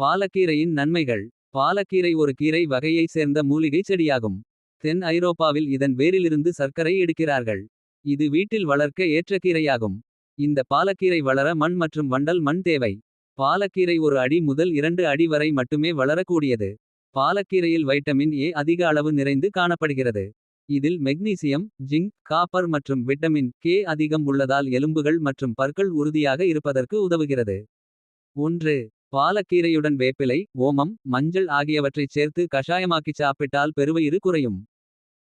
பாலக்கீரையின் நன்மைகள் பாலக்கீரை ஒரு கீரை வகையைச் சேர்ந்த மூலிகை செடியாகும். தென் ஐரோப்பாவில் இதன் வேரிலிருந்து சர்க்கரை எடுக்கிறார்கள். இது வீட்டில் வளர்க்க ஏற்ற கீரையாகும். இந்த பாலக்கீரை வளர மண் மற்றும் வண்டல் மண் தேவை. பாலக்கீரை ஒரு அடி முதல் இரண்டு அடி வரை மட்டுமே வளரக்கூடியது. பாலக்கீரையில் வைட்டமின் ஏ அதிக அளவு நிறைந்து காணப்படுகிறது. இதில் மெக்னீசியம் ஜிங்க் காப்பர் மற்றும் விட்டமின் கே அதிகம் உள்ளதால் எலும்புகள் மற்றும் பற்கள் உறுதியாக இருப்பதற்கு உதவுகிறது. ஒன்று பாலக்கீரையுடன் வேப்பிலை ஓமம் மஞ்சள் ஆகியவற்றைச் சேர்த்து கஷாயமாக்கிச் சாப்பிட்டால் பெருவயிறு குறையும்.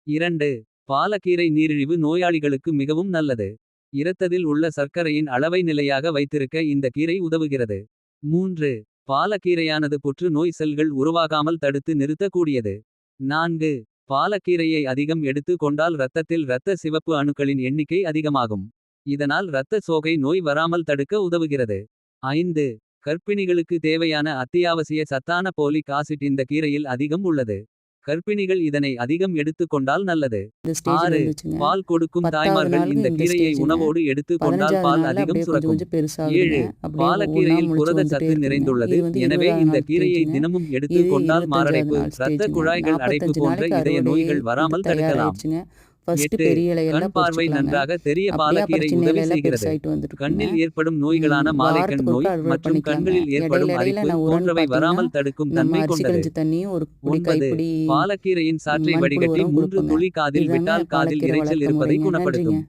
இரண்டு பாலக்கீரை நீரிழிவு நோயாளிகளுக்கு மிகவும் நல்லது. இரத்ததில் உள்ள சர்க்கரையின் அளவை நிலையாக வைத்திருக்க இந்த கீரை உதவுகிறது. மூன்று பாலக்கீரையானது புற்று நோய் செல்கள் உருவாகாமல் தடுத்து நிறுத்தக்கூடியது நான்கு பாலக்கீரையை அதிகம் எடுத்து கொண்டால் இரத்தத்தில் இரத்த சிவப்பு அணுக்களின் எண்ணிக்கை அதிகமாகும். இதனால் இரத்த சோகை நோய் வராமல் தடுக்க உதவுகிறது. ஐந்து கர்ப்பிணிகளுக்கு தேவையான அத்தியாவசிய சத்தான போலிக் ஆசிட் இந்த கீரையில் அதிகம் உள்ளது. கர்ப்பிணிகள் இதனை அதிகம் எடுத்துக் கொண்டால் நல்லது. ஆறு. பால் கொடுக்கும் தாய்மார்கள் இந்த கீரையை. உணவோடு எடுத்து கொண்டால் பால் அதிகம் சுரக்கும். ஏழு பாலக்கீரையில் புரத சத்து. நிறைந்துள்ளது எனவே இந்த கீரையை. தினமும் எடுத்து கொண்டால் மாரடைப்பு இரத்த. குழாய்கள் அடைப்பு 45 போன்ற இதய நோய்கள் வராமல் தடுக்கலாம். ஃபர்ஸ்ட் பெரிய இலையெல்லாம் கண் பார்வை. நன்றாக தெரிய பாலக்கீரை உதவி செய்கிறது. கண்ணில் ஏற்படும் நோய்களான ம், மாலைக்கண் வாரத்துக்கு நோய் மற்றும். கண்களில் ஏற்படும் அரிப்பு போன்றவை வராமல் தடுக்கும் தன்மை கொண்டது. தண்ணியும் ஒரு ஒன்பது பாலக்கீரையின் சாற்றை வடிகட்டி மூன்று. துளி காதில் விட்டால் காதில் வளர்க்க இருப்பதை. குணப்படுத்தும்.